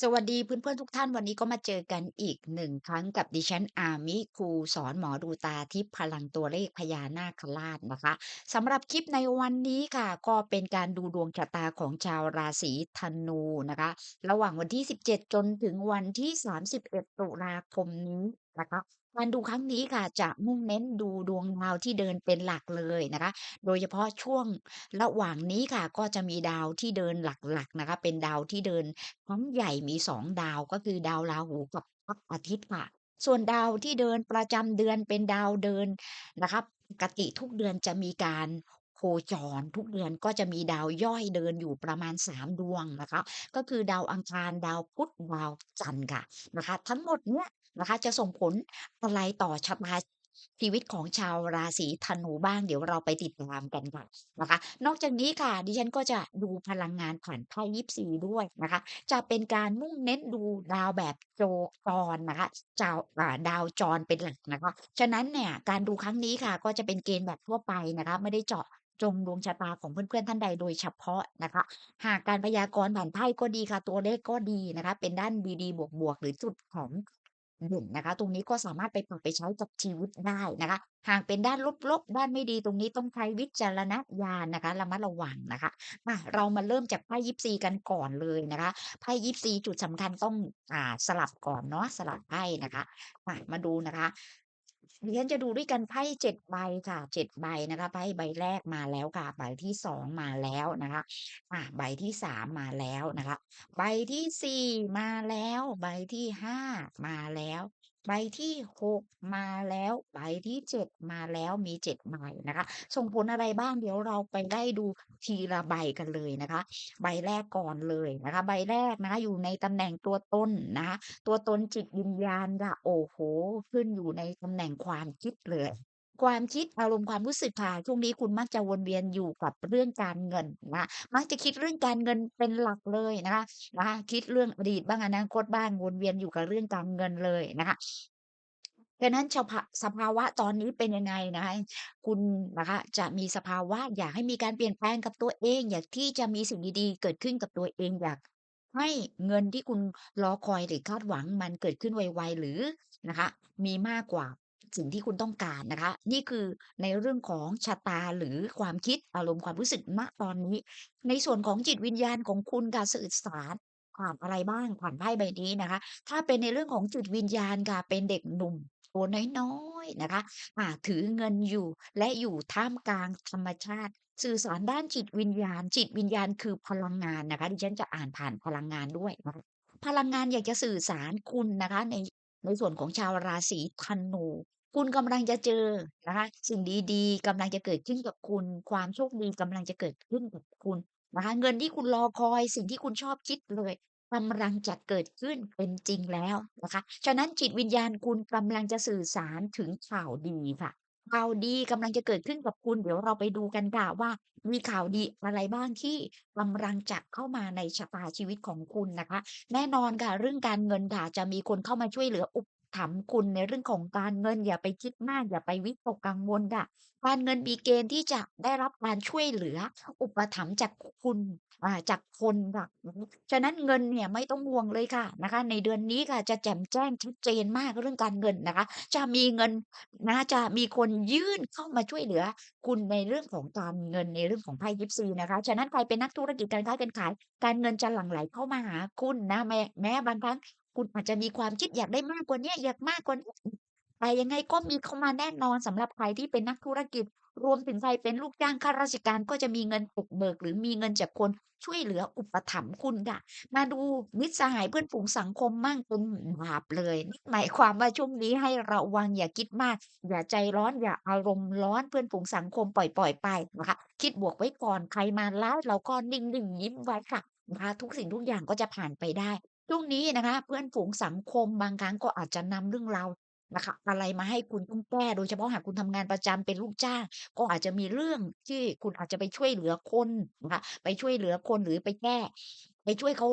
สวัสดีเพื่อนๆทุกท่านวันนี้ก็มาเจอกันอีกหนึ่งครั้งกับดิฉันอามิครูสอนหมอดูตาทิพย์พลังตัวเลขพญานาคราชนะคะสำหรับคลิปในวันนี้ค่ะก็เป็นการดูดวงชะตาของชาวราศีธนูนะคะ ระหว่างวันที่ 17 จนถึงวันที่ 31 ตุลาคมนี้นะคะ การดูครั้งนี้ค่ะจะมุ่งเน้นดูดวงดาวที่เดินเป็นหลักเลยนะคะ โดยเฉพาะช่วงระหว่างนี้ค่ะก็จะมีดาวที่เดินหลักๆนะคะ เป็นดาวที่เดินทั้งใหญ่มี2ดาวก็คือดาวราหูกับพระอาทิตย์ค่ะ ส่วนดาวที่เดินประจำเดือนเป็นดาวเดินนะครับปกติทุกเดือนจะมีการโคจรทุกเดือนก็จะมีดาวย่อยเดินอยู่ประมาณ 3 ดวงนะคะ ก็คือดาวอังคารดาวพุธดาวจันทร์ค่ะนะคะ ทั้งหมดเนี้ย นะคะ จะส่งผลอะไรต่อชะตาชีวิตของชาวราศีธนูบ้างเดี๋ยวเราไปติดตามกันค่ะนะคะ นอกจากนี้ค่ะ ดิฉันก็จะดูพลังงานผ่านไพ่ยิปซีด้วยนะคะ จะเป็นการมุ่งเน้นดูดาวแบบโจจรนะคะจาวอ่าดาวจรเป็นหลักนะคะ ฉะนั้นเนี่ยการดูครั้งนี้ค่ะ ก็จะเป็นเกณฑ์แบบทั่วไปนะคะ ไม่ได้เจาะจงดวงชะตาของเพื่อนๆท่านใดโดยเฉพาะนะคะ หากการพยากรณ์ผ่านไพ่ก็ดีค่ะ ตัวเลขก็ดีนะคะ เป็นด้านดีๆบวกๆหรือจุดของ เด่นนะคะ ตรงนี้ก็สามารถไปปรับไปใช้กับชีวิตได้นะคะ หากเป็นด้านลบๆ ด้านไม่ดีตรงนี้ต้องใช้วิจารณญาณนะคะระมัดระวังนะคะมาเรามาเริ่มจากไพ่ยิปซีกันก่อนเลยนะคะไพ่ยิปซีจุดสำคัญต้องอ่าสลับก่อนเนาะสลับไพ่นะคะมามาดูนะคะ ดิฉันจะดูด้วยกันไพ่เจ็ดใบค่ะเจ็ดใบนะคะไพ่ใบแรกมาแล้วค่ะ ใบที่สองมาแล้วนะคะอ่าใบที่สามมาแล้วนะคะ ใบที่สี่มาแล้ว ใบที่ห้ามาแล้ว ใบที่หกมาแล้วใบที่เจ็ดมาแล้วมีเจ็ดใบนะคะ ส่งผลอะไรบ้างเดี๋ยวเราไปได้ดูทีละใบกันเลยนะคะ ใบแรกก่อนเลยนะคะ ใบแรกนะคะอยู่ในตำแหน่งตัวตนนะคะตัวตนจิตวิญญาณค่ะโอ้โห ขึ้นอยู่ในตำแหน่งความคิดเลย ความคิดอารมณ์ความรู้สึกค่ะช่วงนี้คุณมักจะวนเวียนอยู่กับเรื่องการเงินนะมักจะคิดเรื่องการเงินเป็นหลักเลยนะคะนะคะ คิดเรื่องอดีตบ้างอนาคตบ้างวนเวียนอยู่กับเรื่องการเงินเลยนะคะ ดังนั้นชาวสภาวะตอนนี้เป็นยังไงนะคะคุณนะคะ จะมีสภาวะอยากให้มีการเปลี่ยนแปลงกับตัวเอง อยากที่จะมีสิ่งดีๆ เกิดขึ้นกับตัวเองอยากให้เงินที่คุณรอคอยหรือคาดหวังมันเกิดขึ้นไวๆหรือนะคะ มีมากกว่า สิ่งที่คุณต้องการนะคะ นี่คือในเรื่องของชะตาหรือความคิดอารมณ์ความรู้สึกณตอนนี้ ในส่วนของจิตวิญญาณของคุณค่ะสื่อสารผ่านอะไรบ้างผ่านไพ่ใบนี้นะคะ ถ้าเป็นในเรื่องของจิตวิญญาณค่ะเป็นเด็กหนุ่มตัวน้อยๆนะคะอ่าถือเงินอยู่และอยู่ท่ามกลางธรรมชาติ สื่อสารด้านจิตวิญญาณ จิตวิญญาณคือพลังงานนะคะดิฉันจะอ่านผ่านพลังงานด้วยนะคะพลังงานอยากจะสื่อสารคุณนะคะในในส่วนของชาวราศีธนู คุณกำลังจะเจอนะคะ สิ่งดีๆกำลังจะเกิดขึ้นกับคุณ ความโชคดีกำลังจะเกิดขึ้นกับคุณนะคะ เงินที่คุณรอคอย สิ่งที่คุณชอบคิดเลยกำลังจะเกิดขึ้นเป็นจริงแล้วนะคะ ฉะนั้นจิตวิญญาณคุณกำลังจะสื่อสารถึงข่าวดีค่ะ ข่าวดีกำลังจะเกิดขึ้นกับคุณ เดี๋ยวเราไปดูกันค่ะว่า มีข่าวดีอะไรบ้างที่กำลังจะเข้ามาในชะตาชีวิตของคุณนะคะ แน่นอนค่ะเรื่องการเงินค่ะจะมีคนเข้ามาช่วยเหลืออุป ถัมภ์คุณในเรื่องของการเงิน อย่าไปคิดมาก อย่าไปวิตกกังวลค่ะ การเงินมีเกณฑ์ที่จะได้รับการช่วยเหลือ อุปถัมภ์จากคุณ อ่า จากคนค่ะอือฮึฉะนั้นเงินเนี่ยไม่ต้องห่วงเลยค่ะนะคะ ในเดือนนี้ค่ะจะแจ่มแจ้งชัดเจนมากเรื่องการเงินนะคะ จะมีเงินนะจะมีคนยื่นเข้ามาช่วยเหลือ คุณในเรื่องของการเงินในเรื่องของไพ่ยิปซีนะคะ ฉะนั้นใครเป็นนักธุรกิจการค้าการขาย การเงินจะหลั่งไหลเข้ามาหาคุณนะแม้แม้บางครั้ง คุณอาจจะมีความคิดอยากได้มากกว่านี้อยากมากกว่านี้แต่ยังไงก็มีเข้ามาแน่นอนสำหรับใครที่เป็นนักธุรกิจ รวมถึงใครเป็นลูกจ้างข้าราชการก็จะมีเงินปกเบิก หรือมีเงินจากคนช่วยเหลืออุปถัมภ์คุณค่ะ มาดูมิตรสหายเพื่อนฝูงสังคมมั่งเป็นบาปเลยนั่หมายความว่าช่วงนี้ให้ระวังอย่าคิดมาก อย่าใจร้อนอย่าอารมณ์ร้อนเพื่อนฝูงสังคมปล่อยๆไปนะคะคิดบวกไว้ก่อนใครมาร้ายเราก็นิ่งๆยิ้มไว้ค่ะนะคะทุกสิ่งทุกอย่างก็จะผ่านไปได้ ช่วงนี้นะคะ เพื่อนฝูงสังคมบางครั้งก็อาจจะนำเรื่องราวนะคะ อะไรมาให้คุณต้องแก้ โดยเฉพาะหากคุณทำงานประจำเป็นลูกจ้าง ก็อาจจะมีเรื่องที่คุณอาจจะไปช่วยเหลือคนนะคะไปช่วยเหลือคนหรือไปแก้ ไปช่วยเขา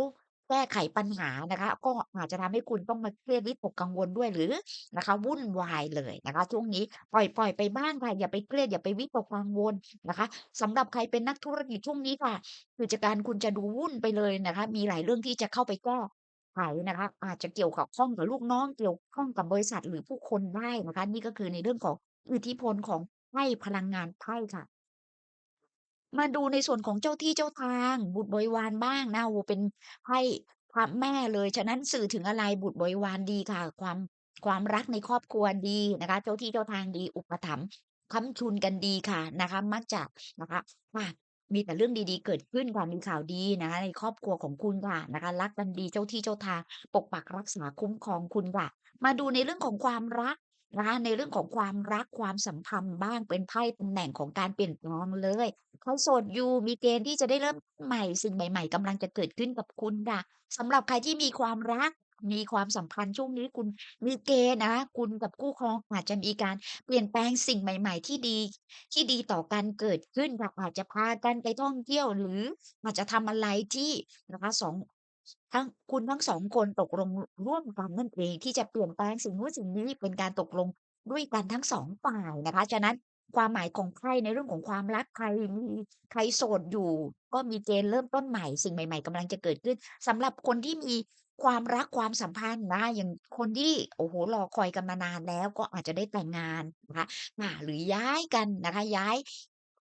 แก้ไขปัญหานะคะ ก็อาจจะทำให้คุณต้องมาเครียดวิตกกังวลด้วยหรือนะคะวุ่นวายเลยนะคะ ช่วงนี้ปล่อยปล่อยไปบ้างค่ะอย่าไปเครียดอย่าไปวิตกกังวลนะคะสำหรับใครเป็นนักธุรกิจช่วงนี้ค่ะกิจการคุณจะดูวุ่นไปเลยนะคะ มีหลายเรื่องที่จะเข้าไปแก้ ไขนะคะ อาจจะเกี่ยวกับข้องกับลูกน้องเกี่ยวข้องกับบริษัทหรือผู้คนได้นะคะ นี่ก็คือในเรื่องของอิทธิพลของไพ่พลังงานไพ่ค่ะ มาดูในส่วนของเจ้าที่เจ้าทาง บุตรบริวารบ้างนะโอ้เป็นไพ่พระแม่เลย ฉะนั้นสื่อถึงอะไรบุตรบริวารดีค่ะ ความความรักในครอบครัวดีนะคะ เจ้าที่เจ้าทางดีอุปถัมภ์ค้ำจุนกันดีค่ะนะคะ มักจะนะคะค่ะ มีแต่เรื่องดีๆ เกิดขึ้นค่ะมีข่าวดีนะคะในครอบครัวของคุณค่ะนะคะ รักกันดีเจ้าที่เจ้าทางปกปักรักษาคุ้มครองคุณค่ะ มาดูในเรื่องของความรักนะคะในเรื่องของความรักความสัมพันธ์บ้างเป็นไพ่ตำแหน่งของการเปลี่ยนแปลงเลยใครโสดอยู่มีเกณฑ์ที่จะได้เริ่มใหม่สิ่งใหม่ ๆกำลังจะเกิดขึ้นกับคุณค่ะสำหรับใครที่มีความรัก มีความสัมพันธ์ช่วงนี้คุณมีเกณฑ์นะ คุณกับคู่ครองอาจจะมีการเปลี่ยนแปลงสิ่งใหม่ ๆ ที่ดี ที่ดีต่อกันเกิดขึ้นค่ะอาจจะพากันไปท่องเที่ยว หรืออาจจะทำอะไรที่นะคะ2ทั้งคุณทั้ง2คนตกลงร่วมกันนั่นเองที่จะเปลี่ยนแปลงสิ่งนู้นสิ่งนี้เป็นการตกลงด้วยกันทั้ง2ฝ่ายนะคะ ฉะนั้นความหมายของไพ่ในเรื่องของความรักใครมีใครโสดอยู่ ก็มีเกณฑ์เริ่มต้นใหม่สิ่งใหม่ ๆกำลังจะเกิดขึ้นสำหรับคนที่มี ความรักความสัมพันธ์นะ อย่างคนที่โอ้โฮรอคอยกันมานานแล้วก็อาจจะได้แต่งงานนะคะอ่าหรือย้ายกันนะคะย้าย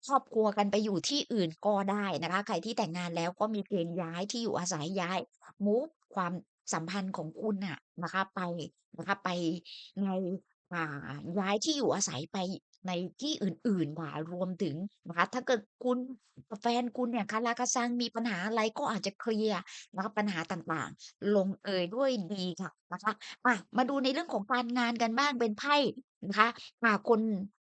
ครอบครัวกันไปอยู่ที่อื่นก็ได้นะคะ ใครที่แต่งงานแล้วก็มีเกณฑ์ย้ายที่อยู่อาศัยย้ายมูฟความสัมพันธ์ของคุณน่ะนะคะ ไปนะคะไปในอ่าย้ายที่อยู่อาศัยไป ในที่อื่นๆค่ะรวมถึงนะคะถ้าเกิดคุณแฟนคุณเนี่ยคาราคาซังมีปัญหาอะไรก็อาจจะเคลียร์นะคะปัญหาต่างๆ ลงเอยด้วยดีค่ะนะคะอะมาดูในเรื่องของการงานกันบ้างเป็นไพ่นะคะอ่าคน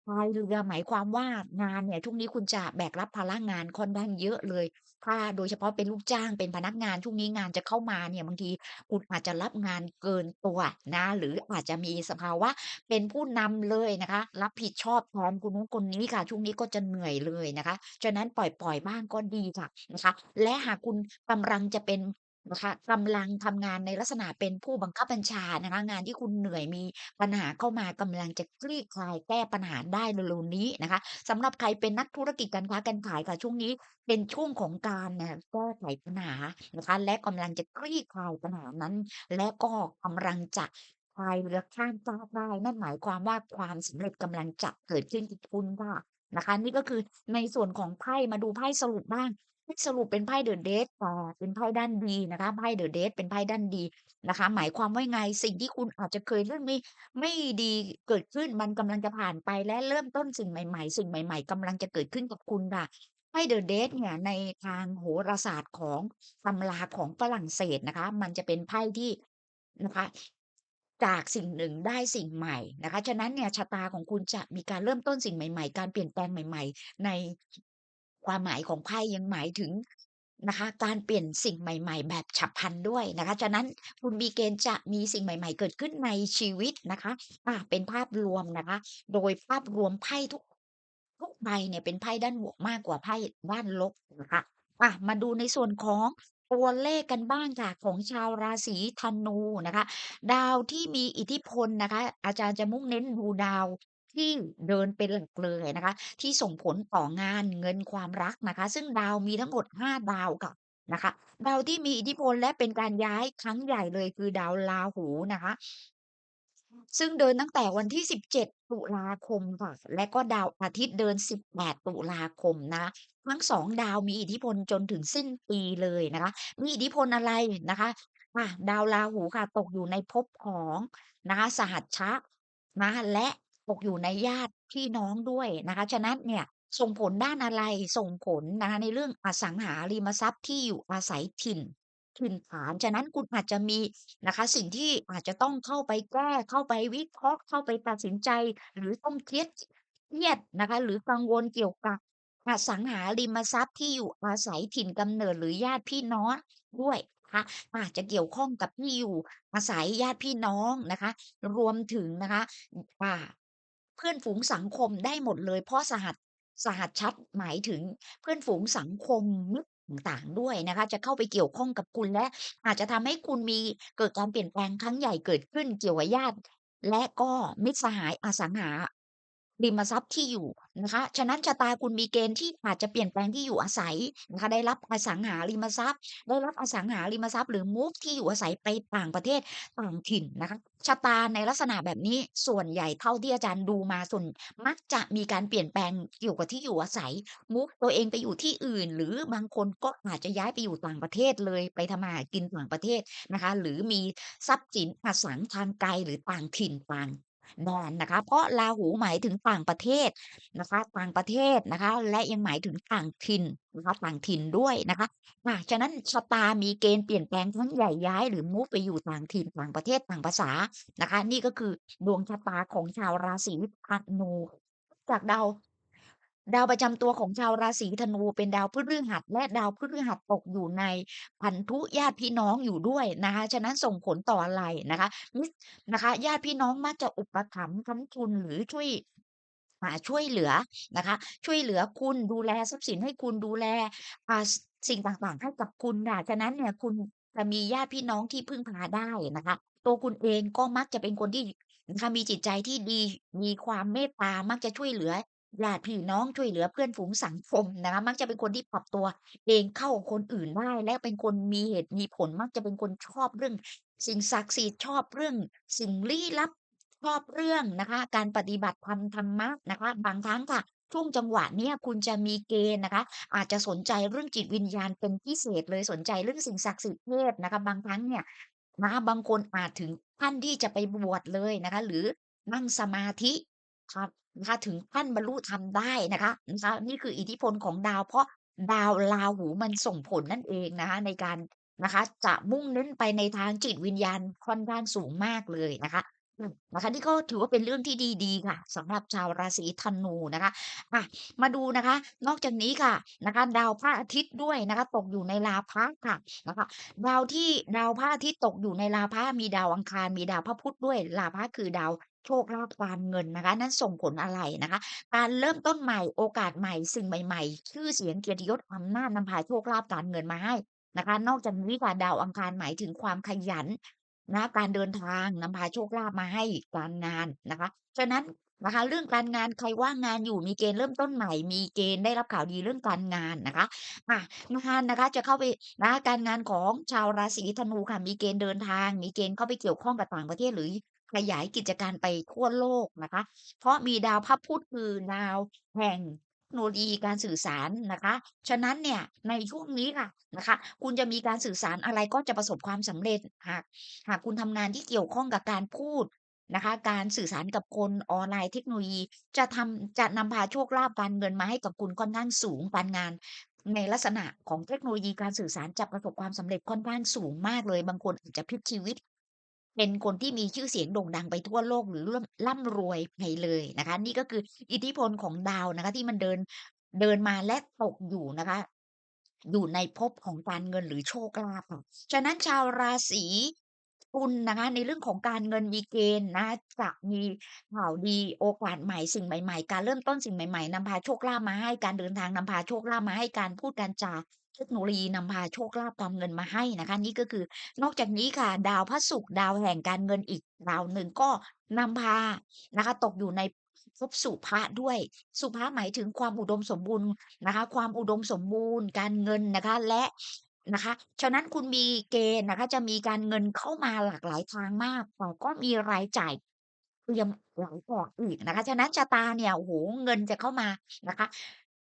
พายเรือหมายความว่างานเนี่ยช่วงนี้คุณจะแบกรับภาระงานค่อนข้างเยอะเลย ถ้าโดยเฉพาะเป็นลูกจ้างเป็นพนักงานช่วงนี้งานจะเข้ามาเนี่ยบางทีคุณอาจจะรับงานเกินตัวนะ หรืออาจจะมีสภาวะเป็นผู้นำเลยนะคะ รับผิดชอบแทนคนนู้นคนนี้ค่ะ ช่วงนี้ก็จะเหนื่อยเลยนะคะฉะนั้นปล่อยๆบ้างก็ดีค่ะนะคะ และหากคุณกำลังจะเป็น นะคะกำลังทำงานในลักษณะเป็นผู้บังคับบัญชานะคะ งานที่คุณเหนื่อยมีปัญหาเข้ามากำลังจะคลี่คลายแก้ปัญหาได้เร็วๆนี้นะคะสำหรับใครเป็นนักธุรกิจการค้าการขายค่ะช่วงนี้เป็นช่วงของการน่ะแก้ไขปัญหานะคะ และกำลังจะคลี่คลายปัญหานั้น และก็กำลังจะพายเรือข้ามฟากได้นั่นหมายความว่าความสำเร็จกำลังจะเกิดขึ้นกับคุณค่ะนะคะ นี่ก็คือในส่วนของไพ่มาดูไพ่สรุปบ้าง ไพ่สรุปเป็นไพ่ The Death แต่เป็นไพ่ด้านดีนะคะ ไพ่ The Death เป็นไพ่ด้านดีนะคะ หมายความว่ายังไง สิ่งที่คุณอาจจะเคยเรื่องไม่ ไม่ดีเกิดขึ้น มันกำลังจะผ่านไป และเริ่มต้นสิ่งใหม่ ๆ สิ่งใหม่ ๆ กำลังจะเกิดขึ้นกับคุณค่ะ ไพ่ The Death เนี่ย ในทางโหราศาสตร์ของตำราของฝรั่งเศสนะคะ มันจะเป็นไพ่ที่ นะคะ จากสิ่งหนึ่งได้สิ่งใหม่นะคะ ฉะนั้นเนี่ย ชะตาของคุณจะมีการเริ่มต้นสิ่งใหม่ ๆ การเปลี่ยนแปลงใหม่ ๆ ใน ความหมายของไพ่ยังหมายถึงนะคะการเปลี่ยนสิ่งใหม่ ๆ แบบฉับพลันด้วยนะคะฉะนั้นคุณมีเกณฑ์จะมีสิ่งใหม่ ๆ เกิดขึ้นในชีวิตนะคะอาเป็นภาพรวมนะคะ โดยภาพรวมไพ่ทุกทุกใบเนี่ยเป็นไพ่ด้านบวกมากกว่าไพ่ด้านลบนะคะอะมาดูในส่วนของตัวเลขกันบ้างค่ะของชาวราศีธนูนะคะ ดาวที่มีอิทธิพลนะคะ อาจารย์จะมุ่งเน้นดูดาว ที่เดินเป็นหลักเลยนะคะ ที่ส่งผลต่องาน เงิน ความรักนะคะ ซึ่งดาวมีทั้งหมด 5 ดาวค่ะ นะคะ ดาวที่มีอิทธิพลและเป็นการย้ายครั้งใหญ่เลย คือดาวราหูนะคะ ซึ่งเดินตั้งแต่วันที่ 17 ตุลาคมค่ะ และก็ดาวอาทิตย์เดิน 18 ตุลาคมนะคะ ทั้ง 2 ดาวมีอิทธิพลจนถึงสิ้นปีเลยนะคะ มีอิทธิพลอะไรนะคะอาดาวราหูค่ะ ตกอยู่ในภพของนะคะ สหัชชะ นะคะ และ ตกอยู่ในญาติพี่น้องด้วยนะคะ ฉะนั้นเนี่ยส่งผลด้านอะไร ส่งผลนะคะในเรื่องอสังหาริมทรัพย์ที่อยู่อาศัยถิ่นถิ่นฐาน ฉะนั้นคุณอาจจะมีนะคะ สิ่งที่อาจจะต้องเข้าไปแก้ เข้าไปวิเคราะห์ เข้าไปตัดสินใจ หรือต้องเครียดเครียดนะคะ หรือกังวลเกี่ยวกับอสังหาริมทรัพย์ที่อยู่อาศัยถิ่นกำเนิดหรือญาติพี่น้องด้วยนะคะอาจจะเกี่ยวข้องกับที่อยู่อาศัยญาติพี่น้องนะคะ รวมถึงนะคะอ่า พื่อนฝูงสังคมได้หมดเลย เพราะสหัสสหัสชัดหมายถึงเพื่อนฝูงสังคมมิตรต่างๆด้วยนะคะ จะเข้าไปเกี่ยวข้องกับคุณและอาจจะทำให้คุณมีเกิดการเปลี่ยนแปลงครั้งใหญ่เกิดขึ้นเกี่ยวกับญาติ และก็มิตรสหายอสังหา ริมทรัพย์ที่อยู่นะคะ ฉะนั้นชะตาคุณมีเกณฑ์ที่อาจจะเปลี่ยนแปลงที่อยู่อาศัยนะคะ ได้รับอสังหาริมทรัพย์ ได้รับอสังหาริมทรัพย์ หรือมูฟที่อยู่อาศัยไปต่างประเทศต่างถิ่นนะคะ ชะตาในลักษณะแบบนี้ส่วนใหญ่เท่าที่อาจารย์ดูมาส่วนมักจะมีการเปลี่ยนแปลงเกี่ยวกับที่อยู่อาศัยมูฟตัวเองไปอยู่ที่อื่น หรือบางคนก็อาจจะย้ายไปอยู่ต่างประเทศเลยไปทำมาหากินต่างประเทศนะคะ หรือมีทรัพย์สินอสังทางไกลหรือต่างถิ่นต่าง แดนนะคะ เพราะราหูหมายถึงต่างประเทศนะคะ ต่างประเทศนะคะ และยังหมายถึงต่างถิ่นนะคะต่างถิ่นด้วยนะคะอาฉะนั้นชะตามีเกณฑ์เปลี่ยนแปลงทั้งใหญ่ย้ายหรือมูฟไปอยู่ต่างถิ่นต่างประเทศต่างภาษานะคะ นี่ก็คือดวงชะตาของชาวราศีธนูจากดาว ดาวประจำตัวของชาวราศีธนูเป็นดาวพฤหัส และดาวพฤหัสตกอยู่ในพันธุญาติพี่น้องอยู่ด้วยนะคะ ฉะนั้นส่งผลต่ออะไรนะคะมิสนะคะ ญาติพี่น้องมักจะอุปถัมภ์ค้ำจุนหรือช่วยอ่าช่วยเหลือนะคะ ช่วยเหลือคุณดูแลทรัพย์สินให้คุณดูแลอ่าสสิ่งต่างๆให้กับคุณค่ะฉะนั้นเนี่ยคุณจะมีญาติพี่น้องที่พึ่งพาได้นะคะ ตัวคุณเองก็มักจะเป็นคนที่นะคะมีจิตใจที่ดีมีความเมตตามักจะช่วยเหลือ ญาติพี่น้องช่วยเหลือเพื่อนฝูงสังคมนะคะ มักจะเป็นคนที่ปรับตัวเองเข้ากับคนอื่นได้ และเป็นคนมีเหตุมีผล มักจะเป็นคนชอบเรื่องสิ่งศักดิ์สิทธิ์ ชอบเรื่องสิ่งลี้ลับ ชอบเรื่องนะคะ การปฏิบัติธรรม ธรรมะนะคะ บางครั้งค่ะ ช่วงจังหวะเนี้ยคุณจะมีเกณฑ์นะคะ อาจจะสนใจเรื่องจิตวิญญาณเป็นพิเศษเลย สนใจเรื่องสิ่งศักดิ์สิทธิ์เทพนะคะ บางครั้งเนี่ยนะคะบางคนอาจถึงขั้นที่จะไปบวชเลยนะคะ หรือนั่งสมาธิครับ นะคะถึงขั้นบรรลุธรรมได้นะคะนะคะนี่คืออิทธิพลของดาวเพราะดาวราหูมันส่งผลนั่นเองนะคะในการนะคะจะมุ่งเน้นไปในทางจิตวิญญาณค่อนข้างสูงมากเลยนะคะนะคะนี่ก็ถือว่าเป็นเรื่องที่ดีๆค่ะสำหรับชาวราศีธนูนะคะอะมาดูนะคะ นอกจากนี้ค่ะนะคะดาวพระอาทิตย์ด้วยนะคะ ตกอยู่ในราพะค่ะนะคะดาวที่ดาวพระอาทิตย์ตกอยู่ในราพะมีดาวอังคารมีดาวพระพุธด้วยราพะคือดาว โชคลาภการเงินนะคะ นั่นส่งผลอะไรนะคะ การเริ่มต้นใหม่โอกาสใหม่สิ่งใหม่ๆ ชื่อเสียงเกียรติยศอำนาจนำพาโชคลาภการเงินมาให้นะคะ นอกจากนี้ค่ะดาวอังคารหมายถึงความขยันนะการเดินทางนำพาโชคลาภมาให้การงานนะคะ ฉะนั้นนะคะเรื่องการงานใครว่างงานอยู่มีเกณฑ์เริ่มต้นใหม่ มีเกณฑ์ได้รับข่าวดีเรื่องการงานนะคะอะงานนะคะจะเข้าไปนะคะการงานของชาวราศีธนูค่ะมีเกณฑ์เดินทาง มีเกณฑ์เข้าไปเกี่ยวข้องกับต่างประเทศหรือ ขยายกิจการไปทั่วโลกนะคะ เพราะมีดาวพระพุธคือดาวแห่งเทคโนโลยีการสื่อสารนะคะ ฉะนั้นเนี่ยในช่วงนี้ค่ะนะคะ คุณจะมีการสื่อสารอะไรก็จะประสบความสำเร็จหากหากคุณทำงานที่เกี่ยวข้องกับการพูดนะคะ การสื่อสารกับคนออนไลน์เทคโนโลยีจะทำจะนำพาโชคลาภการเงินมาให้กับคุณค่อนข้างสูงการงาน ในลักษณะของเทคโนโลยีการสื่อสารจะประสบความสำเร็จค่อนข้างสูงมากเลย บางคนอาจจะพลิกชีวิต เป็นคนที่มีชื่อเสียงโด่งดังไปทั่วโลกหรือร่ำรวยไปเลยนะคะ นี่ก็คืออิทธิพลของดาวนะคะ ที่มันเดินเดินมาและตกอยู่นะคะ อยู่ในภพของการเงินหรือโชคลาภฉะนั้นชาวราศีตุลนะคะ ในเรื่องของการเงินมีเกณฑ์นะจะมีข่าวดีโอกาสใหม่สิ่งใหม่ ๆ การเริ่มต้นสิ่งใหม่ ๆนำพาโชคลาภมาให้การเดินทางนำพาโชคลาภมาให้การพูดการจา เทคโนโลยีนำพาโชคลาภการเงินมาให้นะคะ นี่ก็คือนอกจากนี้ค่ะ ดาวพระศุกร์ดาวแห่งการเงินอีกดาวหนึ่งก็นำพานะคะ ตกอยู่ในภพสุภะด้วย สุภะหมายถึงความอุดมสมบูรณ์นะคะ ความอุดมสมบูรณ์ การเงินนะคะและนะคะฉะนั้นคุณมีเกณฑ์นะคะ จะมีการเงินเข้ามาหลากหลายทางมากแต่ก็มีรายจ่ายเตรียมหลายต่ออีกนะคะ ฉะนั้นชะตาเนี่ยโอ้โฮเงินจะเข้ามานะคะ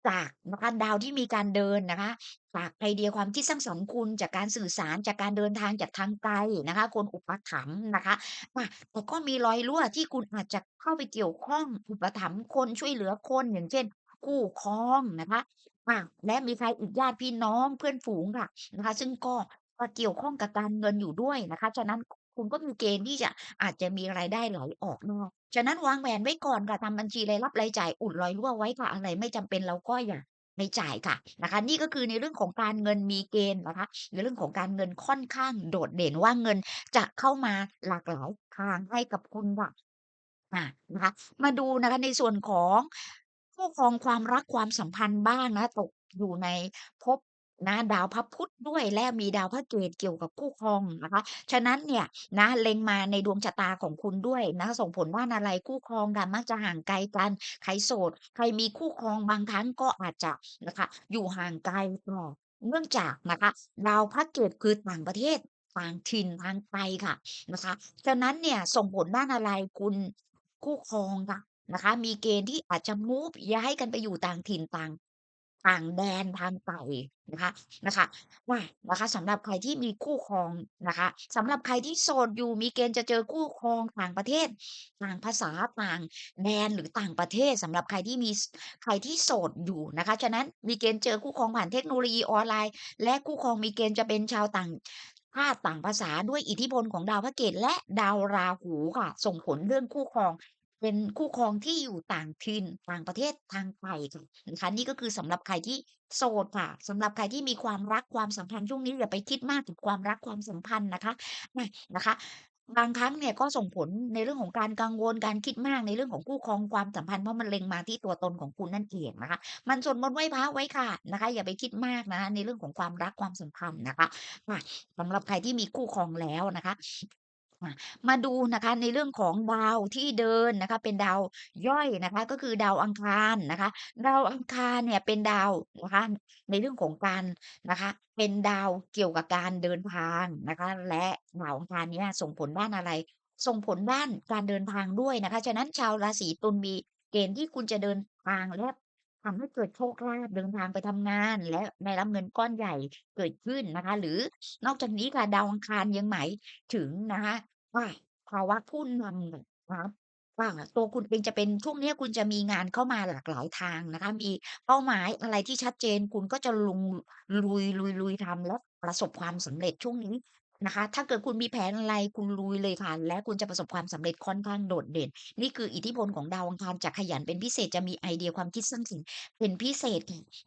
จากนะคะดาวที่มีการเดินนะคะจากไอเดียความคิดสร้างสรรค์คุณจากการสื่อสารจากการเดินทางจากทางไกลนะคะ คนอุปถัมภ์นะคะอะแต่ก็มีรอยรั่วที่คุณอาจจะเข้าไปเกี่ยวข้องอุปถัมภ์คนช่วยเหลือคนอย่างเช่นคู่ครองนะคะอะและมีใครอีกญาติพี่น้องเพื่อนฝูงค่ะนะคะ ซึ่งก็มาเกี่ยวข้องกับการเงินอยู่ด้วยนะคะ ฉะนั้น คุณก็มีเกณฑ์ที่จะอาจจะมีรายได้ไหลออกนอกฉะนั้นวางแผนไว้ก่อนค่ะทำบัญชีรายรับรายจ่ายอุดรอยรั่วไว้ค่ะอะไรไม่จำเป็นเราก็อย่าไปจ่ายค่ะนะคะ นี่ก็คือในเรื่องของการเงินมีเกณฑ์นะคะในเรื่องของการเงินค่อนข้างโดดเด่นว่าเงินจะเข้ามาหลากหลายทางให้กับคุณค่ะอานะคะมาดูนะคะในส่วนของคู่ครองความรักความสัมพันธ์บ้างนะตกอยู่ในภพ นะดาวพระพุธด้วย และมีดาวพระเกตเกี่ยวกับคู่ครองนะคะ ฉะนั้นเนี่ยนะเล็งมาในดวงชะตาของคุณด้วยนะส่งผลด้านอะไรคู่ครองค่ะมักจะห่างไกลกัน ใครโสด ใครมีคู่ครองบางครั้งก็อาจจะนะคะอยู่ห่างไกลก็เนื่องจากนะคะดาวพระเกตคือต่างประเทศต่างถิ่นทางไกลค่ะนะคะ ฉะนั้นเนี่ยส่งผลด้านอะไรคุณคู่ครองค่ะนะคะ มีเกณฑ์ที่อาจจะมูฟย้ายกันไปอยู่ต่างถิ่นต่าง ต่างแดนทางไกลนะคะ นะคะว่านะคะสำหรับใครที่มีคู่ครองนะคะสำหรับใครที่โสดอยู่มีเกณฑ์จะเจอคู่ครองต่างประเทศ ต่างภาษาต่างแดนหรือต่างประเทศสำหรับใครที่มีใครที่โสดอยู่นะคะ ฉะนั้นมีเกณฑ์เจอคู่ครองผ่านเทคโนโลยีออนไลน์ และคู่ครองมีเกณฑ์จะเป็นชาวต่างชาติต่างภาษาด้วยอิทธิพลของดาวพระเกตและดาวราหูค่ะ ส่งผลเรื่องคู่ครอง เป็นคู่ครองที่อยู่ต่างถิ่น ต่างประเทศ ทางไกลค่ะนะคะ นี่ก็คือสำหรับใครที่โสดค่ะ สำหรับใครที่มีความรักความสัมพันธ์ช่วงนี้อย่าไปคิดมากถึงความรักความสัมพันธ์นะคะอานะคะ บางครั้งเนี่ยก็ส่งผลในเรื่องของการกังวลการคิดมากในเรื่องของคู่ครองความสัมพันธ์เพราะมันเล็งมาที่ตัวตนของคุณนั่นเองนะคะ มันสวดมนต์ไหว้พระไว้ค่ะนะคะ อย่าไปคิดมากนะคะในเรื่องของความรักความสัมพันธ์นะคะอาสำหรับใครที่มีคู่ครองแล้วนะคะ มาดูนะคะในเรื่องของดาวที่เดินนะคะเป็นดาวย่อยนะคะก็คือดาวอังคารนะคะดาวอังคารเนี่ยเป็นดาวนะคะในเรื่องของการนะคะเป็นดาวเกี่ยวกับการเดินทางนะคะและดาวอังคารเนี่ยส่งผลด้านอะไร ส่งผลด้านการเดินทางด้วยนะคะฉะนั้นชาวราศีตุลมีเกณฑ์ที่คุณจะเดินทางและทำให้เกิดโชคลาภเดินทางไปทำงาน และได้รับเงินก้อนใหญ่เกิดขึ้นนะคะ หรือนอกจากนี้ค่ะดาวอังคารยังหมายถึงนะคะ ว่าภาวะผู้นำเนี่ยนะครับว่าตัวคุณเองจะเป็นช่วงเนี้ยคุณจะมีงานเข้ามาหลากหลายทางนะคะ มีเป้าหมายอะไรที่ชัดเจน คุณก็จะลงลุยลุยลุยทำแล้วประสบความสำเร็จช่วงนี้นะคะ ถ้าเกิดคุณมีแผนอะไรคุณลุยเลยค่ะ และคุณจะประสบความสำเร็จค่อนข้างโดดเด่น นี่คืออิทธิพลของดาวอังคารจะขยันเป็นพิเศษจะมีไอเดียความคิดสร้างสรรค์เป็นพิเศษ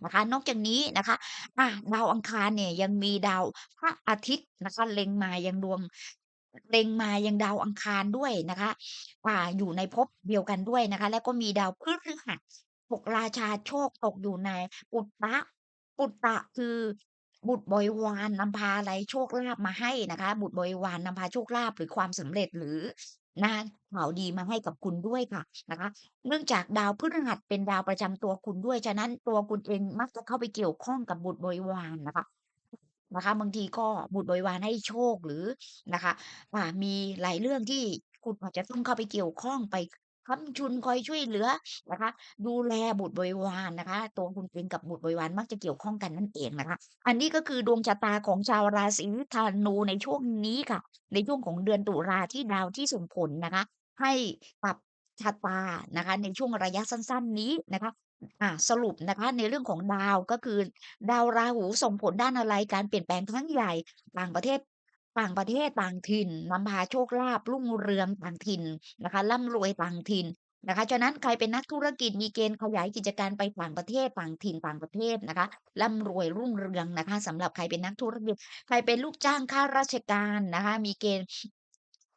นะคะ นอกจากนี้นะคะอาดาวอังคารเนี่ยยังมีดาวพระอาทิตย์นะคะเล็งมายังดวง เล็งมายังดาวอังคารด้วยนะคะอ่าอยู่ในภพเดียวกันด้วยนะคะ แล้วก็มีดาวพฤหัสหกราชาโชคตกอยู่ในปุตตะปุตตะคือบุตรบริวารนำพาอะไรโชคลาภมาให้นะคะ บุตรบริวารนำพาโชคลาภหรือความสำเร็จหรือนะคะข่าวดีมาให้กับคุณด้วยค่ะนะคะ เนื่องจากดาวพฤหัสเป็นดาวประจำตัวคุณด้วย ฉะนั้นตัวคุณเองมักจะเข้าไปเกี่ยวข้องกับบุตรบริวารนะคะ นะคะ บางทีก็บุตรบริวารให้โชค หรือนะคะ อ่า มีหลายเรื่องที่คุณอาจจะต้องเข้าไปเกี่ยวข้องไปค้ำชุนคอยช่วยเหลือนะคะ ดูแลบุตรบริวารนะคะ ตัวคุณเองกับบุตรบริวารมักจะเกี่ยวข้องกันนั่นเองนะคะ อันนี้ก็คือดวงชะตาของชาวราศีธนูในช่วงนี้ค่ะ ในช่วงของเดือนตุลาที่ดาวที่ส่งผลนะคะ ให้ปรับชะตานะคะ ในช่วงระยะสั้น ๆ นี้นะคะ อ่า สรุปนะคะ ในเรื่องของดาว ก็คือดาวราหูส่งผลด้านอะไร การเปลี่ยนแปลงครั้งใหญ่ ต่างประเทศ ต่างประเทศต่างถิ่นนำพาโชคลาภรุ่งเรืองต่างถิ่นนะคะร่ำรวยต่างถิ่นนะคะ ฉะนั้นใครเป็นนักธุรกิจมีเกณฑ์ขยายกิจการไปต่างประเทศต่างถิ่นต่างประเทศนะคะร่ำรวยรุ่งเรืองนะคะสำหรับใครเป็นนักธุรกิจ ใครเป็นลูกจ้างข้าราชการนะคะ มีเกณฑ์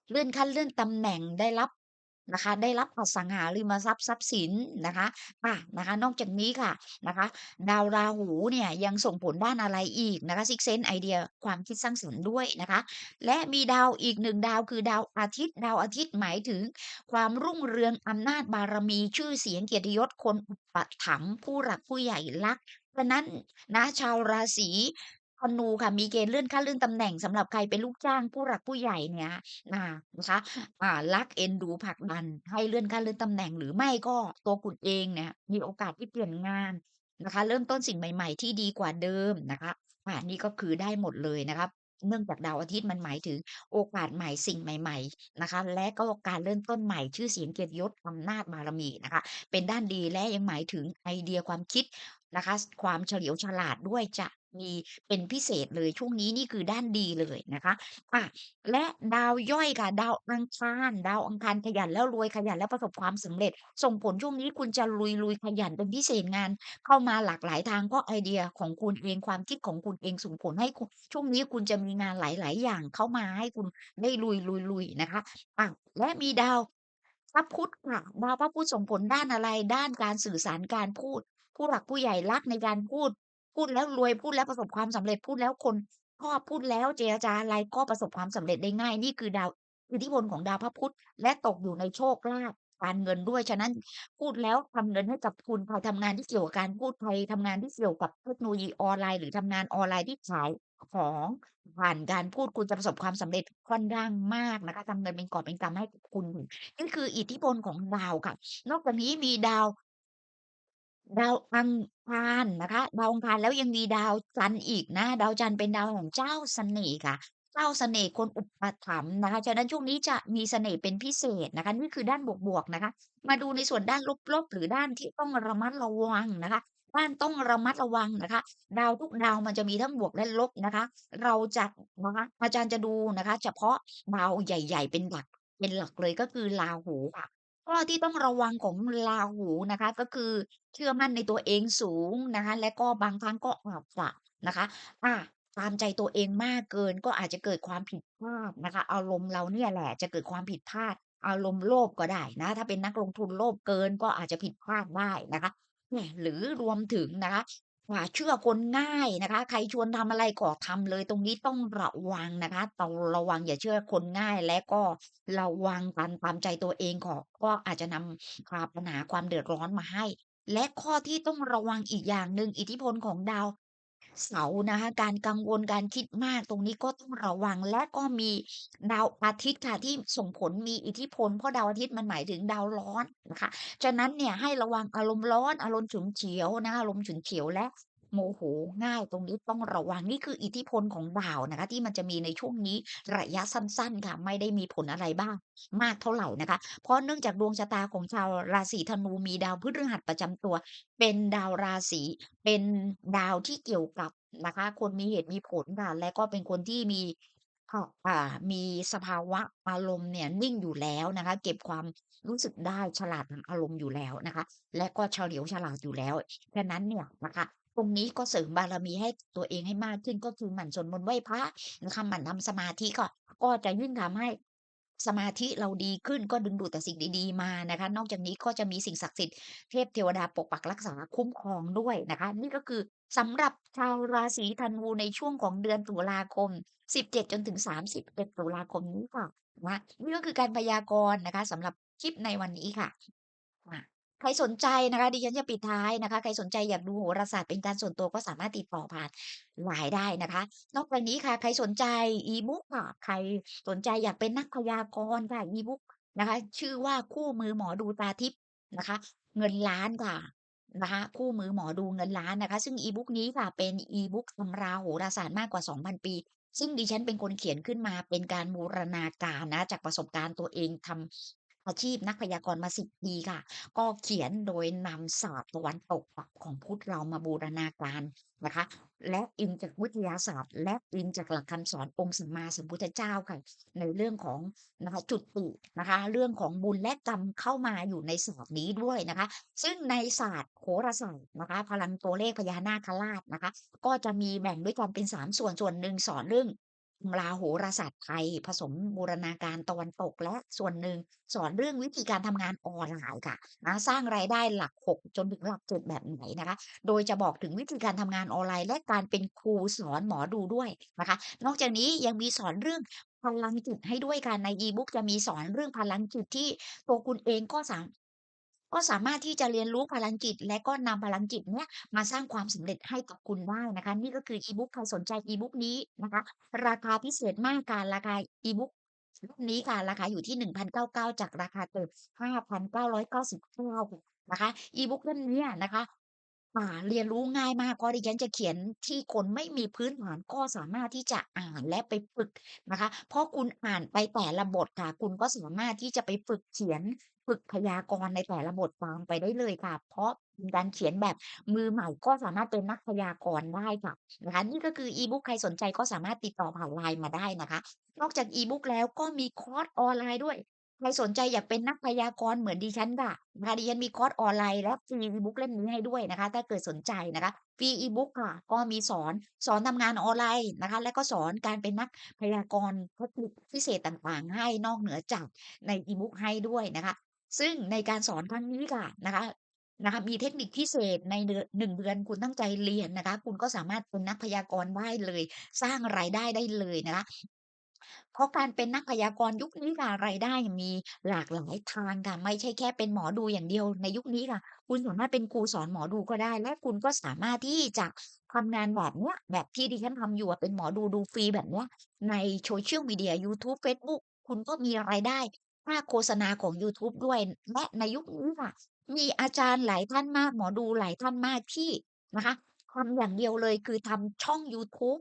เลื่อนขั้นเลื่อนตำแหน่งได้รับ นะคะ ได้รับอสังหาริมทรัพย์ทรัพย์สินนะคะอานะคะ นอกจากนี้ค่ะนะคะ ดาวราหูเนี่ยยังส่งผลด้านอะไรอีกนะคะ Sixth Sense ไอเดียความคิดสร้างสรรค์ด้วยนะคะ และมีดาวอีกหนึ่งดาวคือดาวอาทิตย์ ดาวอาทิตย์หมายถึง ความรุ่งเรืองอำนาจบารมีชื่อเสียงเกียรติยศคนอุปถัมภ์ผู้หลักผู้ใหญ่รักฉะนั้นนะชาวราศี ธนูค่ะมีเกณฑ์เลื่อนขั้นเลื่อนตำแหน่งสำหรับใครเป็นลูกจ้างผู้หลักผู้ใหญ่เนี่ยนะคะ อ่ารักเอ็นดูผลักดันให้เลื่อนขั้นเลื่อนตำแหน่งหรือไม่ก็ตัวคุณเองเนี่ยมีโอกาสที่เปลี่ยนงานนะคะ เริ่มต้นสิ่งใหม่ ๆ ที่ดีกว่าเดิมนะคะอ่านี่ก็คือได้หมดเลยนะครับ เนื่องจากดาวอาทิตย์มันหมายถึงโอกาสใหม่สิ่งใหม่ ๆนะคะ และก็การเริ่มต้นใหม่ชื่อเสียงเกียรติยศอำนาจบารมีนะคะ เป็นด้านดีและยังหมายถึงไอเดียความคิดนะคะ ความเฉลียวฉลาดด้วยจะ มีเป็นพิเศษเลยช่วงนี้นี่คือด้านดีเลยนะคะอาและดาวย่อยค่ะ ดาวอังคารดาวอังคารขยันแล้วรวยขยันแล้วประสบความสำเร็จ ส่งผลช่วงนี้คุณจะลุยๆขยันเป็นพิเศษงาน เข้ามาหลากหลายทางเพราะไอเดียของคุณเองความคิดของคุณเองส่งผลให้ช่วงนี้คุณจะมีงานหลาย ๆ อย่างเข้ามาให้คุณได้ลุยๆๆนะคะอาและมีดาวพระพุธค่ะดาวพระพุธส่งผลด้านอะไรด้านการสื่อสารการพูด ผู้หลักผู้ใหญ่รักในการพูด พูดแล้วรวย พูดแล้วประสบความสำเร็จ พูดแล้วคนชอบ พูดแล้วเจรจาอะไรก็ประสบความสำเร็จได้ง่าย นี่คือดาว อิทธิพลของดาวพระพุธ และตกอยู่ในโชคลาภการเงินด้วย ฉะนั้นพูดแล้วทำเงินให้กับคุณ ใครทำงานที่เกี่ยวกับการพูด ใครทำงานที่เกี่ยวกับเทคโนโลยีออนไลน์ หรือทำงานออนไลน์ที่ขายของผ่านการพูดคุณจะประสบความสำเร็จค่อนข้างมากนะคะทำเงินเป็นกอบเป็นกำให้กับคุณ นี่คืออิทธิพลของดาวค่ะ นอกจากนี้มีดาว ดาวอังคารนะคะ ดาวอังคาร แล้วยังมีดาวจันทร์อีกนะ ดาวจันทร์เป็นดาวแห่งเจ้าเสน่ห์ค่ะ เจ้าเสน่ห์คนอุปถัมภ์นะคะ ฉะนั้นช่วงนี้จะมีเสน่ห์เป็นพิเศษนะคะ นี่คือด้านบวกๆนะคะ มาดูในส่วนด้านลบๆ หรือด้านที่ต้องระมัดระวังนะคะ ด้านต้องระมัดระวังนะคะ ดาวทุกดาวมันจะมีทั้งบวกและลบนะคะ เราจะนะคะอาจารย์จะดูนะคะ เฉพาะดาวใหญ่ ๆ เป็นหลักเป็นหลักเลยก็คือราหูค่ะ ข้อที่ต้องระวังของราหูนะคะ ก็คือเชื่อมั่นในตัวเองสูงนะคะ และก็บางครั้งก็อาจจะนะคะอาตามใจตัวเองมากเกินก็อาจจะเกิดความผิดพลาดนะคะ อารมณ์เราเนี่ยแหละจะเกิดความผิดพลาด อารมณ์โลภก็ได้นะ ถ้าเป็นนักลงทุนโลภเกินก็อาจจะผิดพลาดได้นะคะแหมหรือรวมถึงนะคะ ว่าเชื่อคนง่ายนะคะ ใครชวนทำอะไรก็ทำเลย ตรงนี้ต้องระวังนะคะต้องระวังอย่าเชื่อคนง่าย และก็ระวังการตามใจตัวเองขอก็อาจจะนำพาปัญหาความเดือดร้อนมาให้ และข้อที่ต้องระวังอีกอย่างหนึ่งอิทธิพลของดาว เสาร์นะคะ การกังวลการคิดมากตรงนี้ก็ต้องระวังและก็มีดาวอาทิตย์ค่ะที่ส่งผลมีอิทธิพลเพราะดาวอาทิตย์มันหมายถึงดาวร้อนนะคะฉะนั้นเนี่ยให้ระวังอารมณ์ร้อนอารมณ์ฉุนเฉียวนะคะอารมณ์ฉุนเฉียวและ โมโหง่ายตรงนี้ต้องระวังนี่คืออิทธิพลของดาวนะคะ ที่มันจะมีในช่วงนี้ระยะสั้นๆค่ะ ไม่ได้มีผลอะไรบ้าง มากเท่าไหร่นะคะ เพราะเนื่องจากดวงชะตาของชาวราศีธนูมีดาวพฤหัสประจำตัว เป็นดาวราศีเป็นดาวที่เกี่ยวกับนะคะ คนมีเหตุมีผลค่ะและก็เป็นคนที่มีอ่ามีสภาวะอารมณ์เนี่ยนิ่งอยู่แล้วนะคะ เก็บความรู้สึกได้ฉลาดทางอารมณ์อยู่แล้วนะคะ และก็เฉลียวฉลาดอยู่แล้วฉะนั้นเนี่ยนะคะ รงนี้ก็เสริมบารมีให้ตัวเองให้มากขึ้นก็คือหมั่นสวดมนต์ไหว้พระนะคะหมั่นทำสมาธิก็ก็จะยิ่งทำให้สมาธิเราดีขึ้นก็ดึงดูดแต่สิ่งดีๆมานะคะ นอกจากนี้ก็จะมีสิ่งศักดิ์สิทธิ์เทพเทวดาปกปักรักษาคุ้มครองด้วยนะคะ นี่ก็คือสำหรับชาวราศีธนูในช่วงของเดือนตุลาคม 17 จนถึง 31 ตุลาคมนี้ค่ะนะนี่ก็คือการพยากรณ์นะคะสำหรับคลิปในวันนี้ค่ะ ใครสนใจนะคะดิฉันจะปิดท้ายนะคะ ใครสนใจอยากดูโหราศาสตร์เป็นการส่วนตัวก็สามารถติดต่อผ่าน LINE ได้นะคะ นอกจากนี้ค่ะ ใครสนใจอี-บุ๊กค่ะใครสนใจอยากเป็นนักพยากรณ์ค่ะอี-บุ๊กนะคะ ชื่อว่าคู่มือหมอดูตาทิพย์นะคะ เงินล้านค่ะนะคะคู่มือหมอดูเงินล้านนะคะ ซึ่งอีบุ๊กนี้ค่ะเป็นอีบุ๊กตำราโหราศาสตร์มากกว่า 2,000 ปี ซึ่งดิฉันเป็นคนเขียนขึ้นมาเป็นการบูรณาการนะ จากประสบการณ์ตัวเองทำ อาชีพนักพยากรณ์มา10ปีค่ะ ก็เขียนโดยนำศาสตร์ตะวันตกของพุทธเรามาบูรณาการนะคะ และอิงจากวิทยาศาสตร์ และอิงจากหลักคำสอนองค์สัมมาสัมพุทธเจ้าค่ะ ในเรื่องของนะคะจุดตินะคะ เรื่องของบุญและกรรมเข้ามาอยู่ในศาสตร์นี้ด้วยนะคะ ซึ่งในศาสตร์โหราศาสตร์นะคะ พลังตัวเลขพญานาคราชนะคะ ก็จะมีแบ่งด้วยกันเป็น3ส่วนส่วนหนึ่งสอนเรื่อง ราโหราศาสตร์ไทย ผสมบูรณาการตะวันตก และส่วนหนึ่งสอนเรื่องวิธีการทำงานออนไลน์ค่ะนะสร้างรายได้หลัก 6 จนถึงหลัก7แบบไหนนะคะ โดยจะบอกถึงวิธีการทำงานออนไลน์ และการเป็นครูสอนหมอดูด้วยนะคะ นอกจากนี้ยังมีสอนเรื่องพลังจิตให้ด้วยค่ะในอีบุ๊กจะมีสอนเรื่องพลังจิตที่ตัวคุณเองก็สาม ก็สามารถที่จะเรียนรู้พลังจิต และก็นำพลังจิตเนี้ยมาสร้างความสำเร็จให้กับคุณได้นะคะ นี่ก็คืออีบุ๊กใครสนใจอีบุ๊กนี้นะคะ ราคาพิเศษมากค่ะราคาอีบุ๊กเล่มนี้ค่ะราคาอยู่ที่ 1,099 จากราคาเดิม5,999นะคะอีบุ๊กเล่มนี้นะคะอ่าเรียนรู้ง่ายมากเพราะดิฉันจะเขียนที่คนไม่มีพื้นฐานก็สามารถที่จะอ่านและไปฝึกนะคะ เพราะคุณอ่านไปแต่ละบทค่ะ คุณก็สามารถที่จะไปฝึกเขียน ฝึกพยากรณ์ในแต่ละบทตามไปได้เลยค่ะ เพราะการเขียนแบบมือใหม่ก็สามารถเป็นนักพยากรณ์ได้ค่ะนะคะนี่ก็คืออีบุ๊กใครสนใจก็สามารถติดต่อผ่าน LINE มาได้นะคะ นอกจากอีบุ๊กแล้วก็มีคอร์สออนไลน์ด้วยใครสนใจอยากเป็นนักพยากรณ์เหมือนดิฉันค่ะนะคะดิฉันมีคอร์สออนไลน์และฟรีอีบุ๊กเล่มนี้ให้ด้วยนะคะ ถ้าเกิดสนใจนะคะฟรีอีบุ๊กค่ะ ก็มีสอนสอนทำงานออนไลน์นะคะ และก็สอนการเป็นนักพยากรณ์เทคนิคพิเศษต่างๆ ให้นอกเหนือจากในอีบุ๊กให้ด้วยนะคะ ซึ่งในการสอนครั้งนี้ค่ะนะคะนะคะมีเทคนิคพิเศษในเดือน1เดือนคุณตั้งใจเรียนนะคะ คุณก็สามารถเป็นนักพยากรณ์ได้เลย สร้างรายได้ได้เลยนะคะเพราะการเป็นนักพยากรณ์ยุคนี้ค่ะรายได้มีหลากหลายทางค่ะไม่ใช่แค่เป็นหมอดูอย่างเดียวในยุคนี้ค่ะ คุณสามารถเป็นครูสอนหมอดูก็ได้ และคุณก็สามารถที่จะทำงานแบบเนี้ยแบบที่ดิฉันทำอยู่เป็นหมอดูดูฟรีแบบเนี้ยใน Social Media ยูทูบเฟซบุ๊กคุณก็มีรายได้ ค่าโฆษณาของยูทูบด้วย และในยุคนี้ค่ะ มีอาจารย์หลายท่านมาก หมอดูหลายท่านมากที่นะคะทำอย่างเดียวเลยคือทำช่องยูทูบ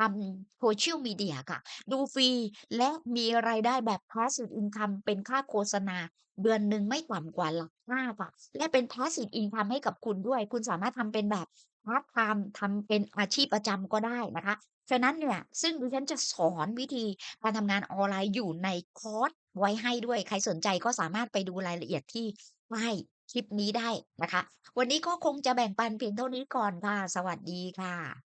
ทำ Social Media ค่ะ ดูฟรีและมีรายได้แบบ Passive Income เป็นค่าโฆษณา เดือนหนึ่งไม่ต่ำกว่าหลักห้าค่ะ และเป็น Passive Income ให้กับคุณด้วย คุณสามารถทำเป็นแบบพาร์ตไทม์ทำเป็นอาชีพประจำก็ได้นะคะ ฉะนั้นเนี่ย ซึ่งดิฉันจะสอนวิธีการทำงานออนไลน์อยู่ในคอร์ส ไว้ให้ด้วยใครสนใจก็สามารถไปดูรายละเอียดที่ใต้คลิปนี้ได้นะคะ วันนี้ก็คงจะแบ่งปันเพียงเท่านี้ก่อนค่ะ สวัสดีค่ะ